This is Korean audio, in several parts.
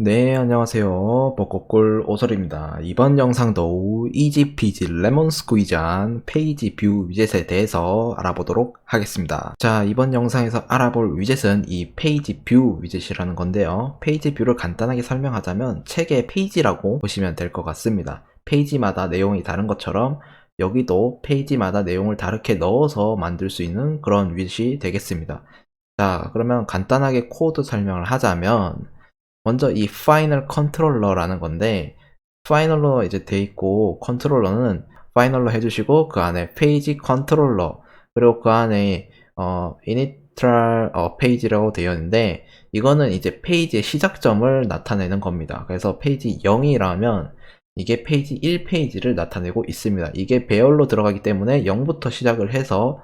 네, 안녕하세요. 벚꽃골 오설입니다. 이번 영상도 이지피지 레몬 스퀴즈한 페이지 뷰 위젯에 대해서 알아보도록 하겠습니다. 자, 이번 영상에서 알아볼 위젯은 이 페이지 뷰 위젯이라는 건데요. 페이지 뷰를 간단하게 설명하자면 책의 페이지라고 보시면 될 것 같습니다. 페이지마다 내용이 다른 것처럼 여기도 페이지마다 내용을 다르게 넣어서 만들 수 있는 그런 위젯이 되겠습니다. 자, 그러면 간단하게 코드 설명을 하자면 먼저 이 파이널 컨트롤러라는 건데 파이널로 이제 돼 있고 컨트롤러는 파이널로 해주시고 그 안에 페이지 컨트롤러 그리고 그 안에 어 이니트랄 어, 페이지라고 되어 있는데 이거는 이제 페이지의 시작점을 나타내는 겁니다. 그래서 페이지 0이라면 이게 페이지 1페이지를 나타내고 있습니다. 이게 배열로 들어가기 때문에 0부터 시작을 해서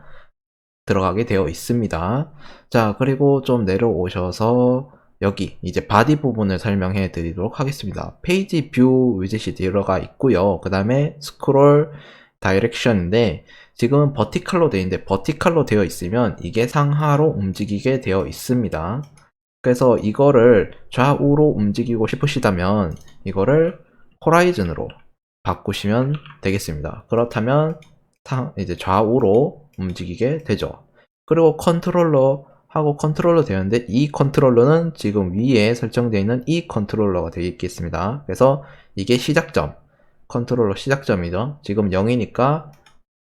들어가게 되어 있습니다. 자, 그리고 좀 내려오셔서 여기 이제 바디 부분을 설명해 드리도록 하겠습니다. 페이지 뷰 위젯이 들어가 있고요. 그 다음에 스크롤 다이렉션인데 지금은 버티컬로 되어 있는데 버티컬로 되어 있으면 이게 상하로 움직이게 되어 있습니다. 그래서 이거를 좌우로 움직이고 싶으시다면 이거를 호라이즌으로 바꾸시면 되겠습니다. 그렇다면 상- 이제 좌우로 움직이게 되죠. 그리고 컨트롤러 하고 컨트롤러 되었는데 이 컨트롤러는 지금 위에 설정되어 있는 이 컨트롤러가 되어 있겠습니다. 그래서 이게 시작점, 컨트롤러 시작점이죠. 지금 0이니까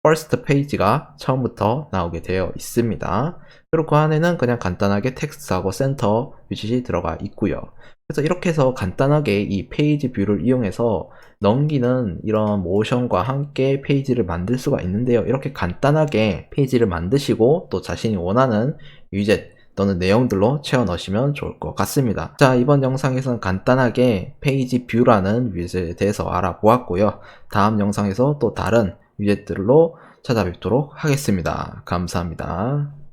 first 페이지가 처음부터 나오게 되어 있습니다. 그리고 그 안에는 그냥 간단하게 텍스트하고 센터 위치이 들어가 있고요. 그래서 이렇게 해서 간단하게 이 페이지 뷰를 이용해서 넘기는 이런 모션과 함께 페이지를 만들 수가 있는데요. 이렇게 간단하게 페이지를 만드시고 또 자신이 원하는 위젯 또는 내용들로 채워 넣으시면 좋을 것 같습니다. 자, 이번 영상에서는 간단하게 페이지 뷰라는 위젯에 대해서 알아보았고요. 다음 영상에서 또 다른 위젯들로 찾아뵙도록 하겠습니다. 감사합니다.